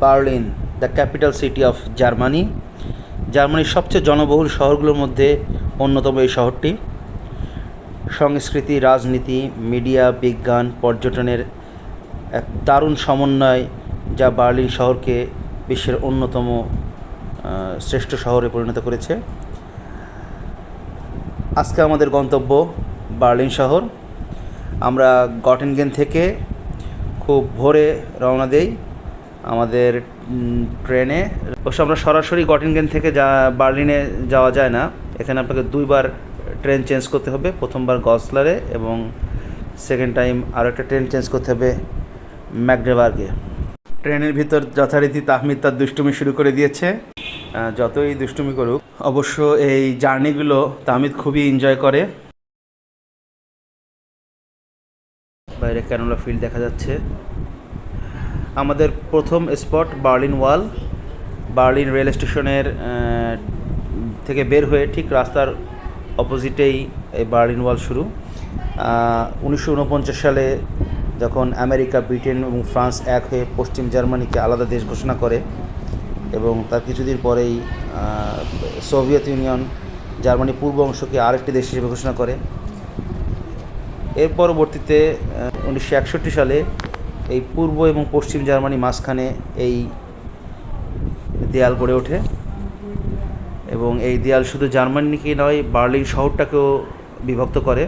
Berlin, the capital city of Germany. জার্মানির সবচেয়ে জনবহুল শহরগুলোর মধ্যে অন্যতম এই শহরটি। সংস্কৃতি, রাজনীতি, মিডিয়া, বিজ্ঞান, পর্যটনের এক দারুণ সমন্বয় যা বার্লিন শহরকে বিশ্বের অন্যতম শ্রেষ্ঠ শহরে পরিণত করেছে। আজকে আমাদের গন্তব্য বার্লিন শহর। আমরা গটেনগেন থেকে খুব ভোরে রওনা দেই। আমাদের ট্রেনে। অবশ্য আমরা সরাসরি গটেনগেন থেকে যা, বার্লিনে যাওয়া যায় না। এখানে আপনাকে দুইবার ট্রেন চেঞ্জ করতে হবে। প্রথমবার গসলারে এবং সেকেন্ড টাইম আরও একটা ট্রেন চেঞ্জ করতে হবে ম্যাকডেবার্গে ট্রেনের ভিতর যথারীতি তাহমিদ তার দুষ্টুমি শুরু করে দিয়েছে। যতই দুষ্টুমি করুক, অবশ্য এই জার্নিগুলো তাহমিদ খুবই এনজয় করে। বাইরে ক্যানোলা ফিল্ড দেখা যাচ্ছে। আমাদের প্রথম spot Berlin wall. Berlin rail স্টেশনের থেকে বের হয়ে ঠিক রাস্তার অপোজিটেই এই বার্লিন ওয়াল শুরু। উনিশশো উনপঞ্চাশ সালে যখন আমেরিকা, ব্রিটেন এবং ফ্রান্স এক হয়ে পশ্চিম জার্মানিকে আলাদা দেশ ঘোষণা করে এবং তার কিছুদিন পরেই সোভিয়েত ইউনিয়ন জার্মানি পূর্ব অংশকে আরেকটি দেশ হিসেবে ঘোষণা করে। এর পরবর্তীতে উনিশশো একষট্টি সালে এই পূর্ব এবং পশ্চিম জার্মানি মাঝখানে এই দেয়াল গড়ে ওঠে। এবং এই দেয়াল শুধু জার্মানিকে নয়, বার্লিন শহরটাকেও বিভক্ত করে।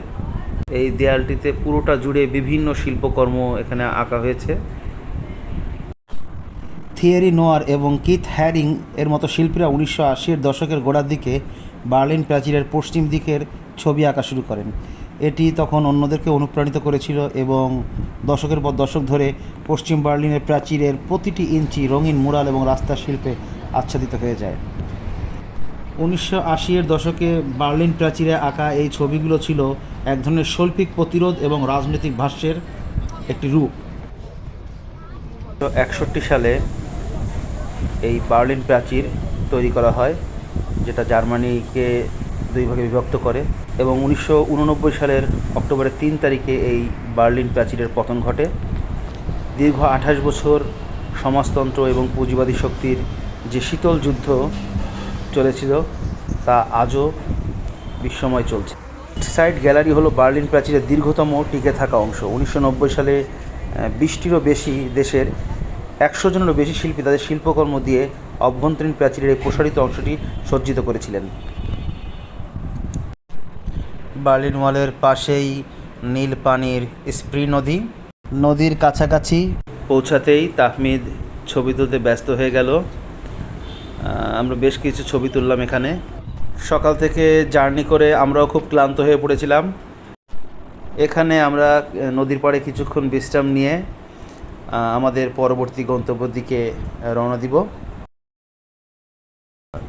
এই দেয়ালটিতে পুরোটা জুড়ে বিভিন্ন শিল্পকর্ম এখানে আঁকা হয়েছে। থিয়েরি নোয়ার এবং কিথ হ্যারিং এর মতো শিল্পীরা উনিশশো আশির দশকের গোড়ার দিকে বার্লিন প্রাচীরের পশ্চিম দিকের ছবি আঁকা শুরু করেন। এটি তখন অন্যদেরকে অনুপ্রাণিত করেছিল এবং দশকের পর দশক ধরে পশ্চিম বার্লিনের প্রাচীরের প্রতিটি ইঞ্চি রঙিন মুরাল এবং রাস্তার শিল্পে আচ্ছাদিত হয়ে যায়। উনিশশো আশির দশকে বার্লিন প্রাচীরে আঁকা এই ছবিগুলো ছিল এক ধরনের শৈল্পিক প্রতিরোধ এবং রাজনৈতিক ভাষ্যের একটি রূপ। একষট্টি সালে এই বার্লিন প্রাচীর তৈরি করা হয়, যেটা জার্মানিকে দুই ভাগে বিভক্ত করে। এবং উনিশশো উননব্বই সালের অক্টোবরের তিন তারিখে এই বার্লিন প্রাচীরের পতন ঘটে। দীর্ঘ আঠাশ বছর সমাজতন্ত্র এবং পুঁজিবাদী শক্তির যে শীতল যুদ্ধ চলেছিল, তা আজও বিশ্বময় চলছে। সাইড গ্যালারি হলো বার্লিন প্রাচীরের দীর্ঘতম টিকে থাকা অংশ। উনিশশো নব্বই সালে বিশটিরও বেশি দেশের একশো জনেরও বেশি শিল্পী তাদের শিল্পকর্ম দিয়ে অভ্যন্তরীণ প্রাচীরের এই প্রসারিত অংশটি সজ্জিত করেছিলেন। বার্লিন ওয়ালের পাশেই নীল পানির স্প্রি নদী। নদীর কাছাকাছি পৌঁছাতেই তাহমিদ ছবি তুলতে ব্যস্ত হয়ে গেল। আমরা বেশ কিছু ছবি তুললাম এখানে। সকাল থেকে জার্নি করে আমরাও খুব ক্লান্ত হয়ে পড়েছিলাম। এখানে আমরা নদীর পাড়ে কিছুক্ষণ বিশ্রাম নিয়ে আমাদের পরবর্তী গন্তব্যের দিকে রওনা দিব।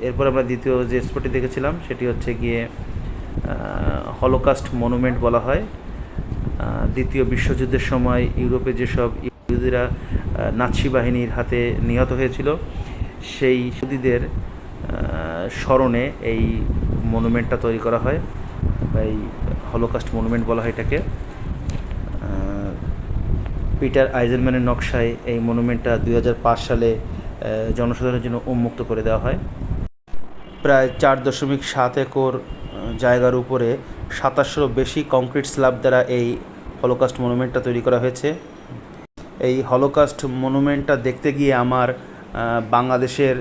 এরপর আমরা দ্বিতীয় যে স্পটটি দেখেছিলাম, সেটি হচ্ছে গিয়ে হলোকাস্ট মনুমেন্ট বলা হয়। দ্বিতীয় বিশ্বযুদ্ধের সময় ইউরোপে যেসব ইহুদিরা নাৎসি বাহিনীর হাতে নিহত হয়েছিল, সেই ইহুদিদের স্মরণে এই মনুমেন্টটা তৈরি করা হয় এই হলোকাস্ট মনুমেন্ট বলা হয় এটাকে। পিটার আইজেনম্যানের নকশায় এই মনুমেন্টটা দুই হাজার পাঁচ সালে জনসাধারণের জন্য উন্মুক্ত করে দেওয়া হয়। প্রায় চার দশমিক সাত একর জায়গার উপরে সাতাশশোরও বেশি কংক্রিট স্ল্যাব দ্বারা এই হলোকাস্ট মনুমেন্টটা তৈরি করা হয়েছে। এই হলোকাস্ট মনুমেন্টটা দেখতে গিয়ে আমার বাংলাদেশের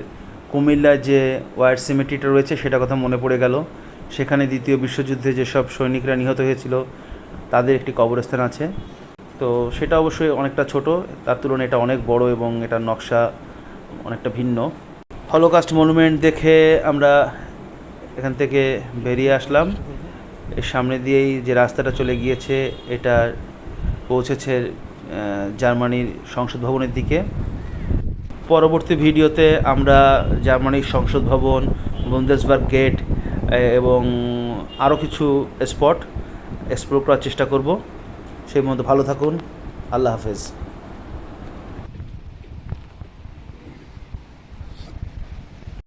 কুমিল্লায় যে ওয়ার সিমেট্রিটা রয়েছে সেটা কথা মনে পড়ে গেল। সেখানে দ্বিতীয় বিশ্বযুদ্ধে যেসব সৈনিকরা নিহত হয়েছিল, তাদের একটি কবরস্থান আছে। তো সেটা অবশ্যই অনেকটা ছোট, তার তুলনায় এটা অনেক বড় এবং এটার নকশা অনেকটা ভিন্ন। হলোকাস্ট মনুমেন্ট দেখে আমরা এখান থেকে বেরিয়ে আসলাম। এর সামনে দিয়েই যে রাস্তাটা চলে গিয়েছে, এটা পৌঁছেছে জার্মানির সংসদ ভবনের দিকে। পরবর্তী ভিডিওতে আমরা জার্মানির সংসদ ভবন, বুন্দেসবার্গ গেট এবং আরও কিছু স্পট এক্সপ্লোর করার চেষ্টা করব। সেই মধ্যে ভালো থাকুন। আল্লাহ হাফেজ।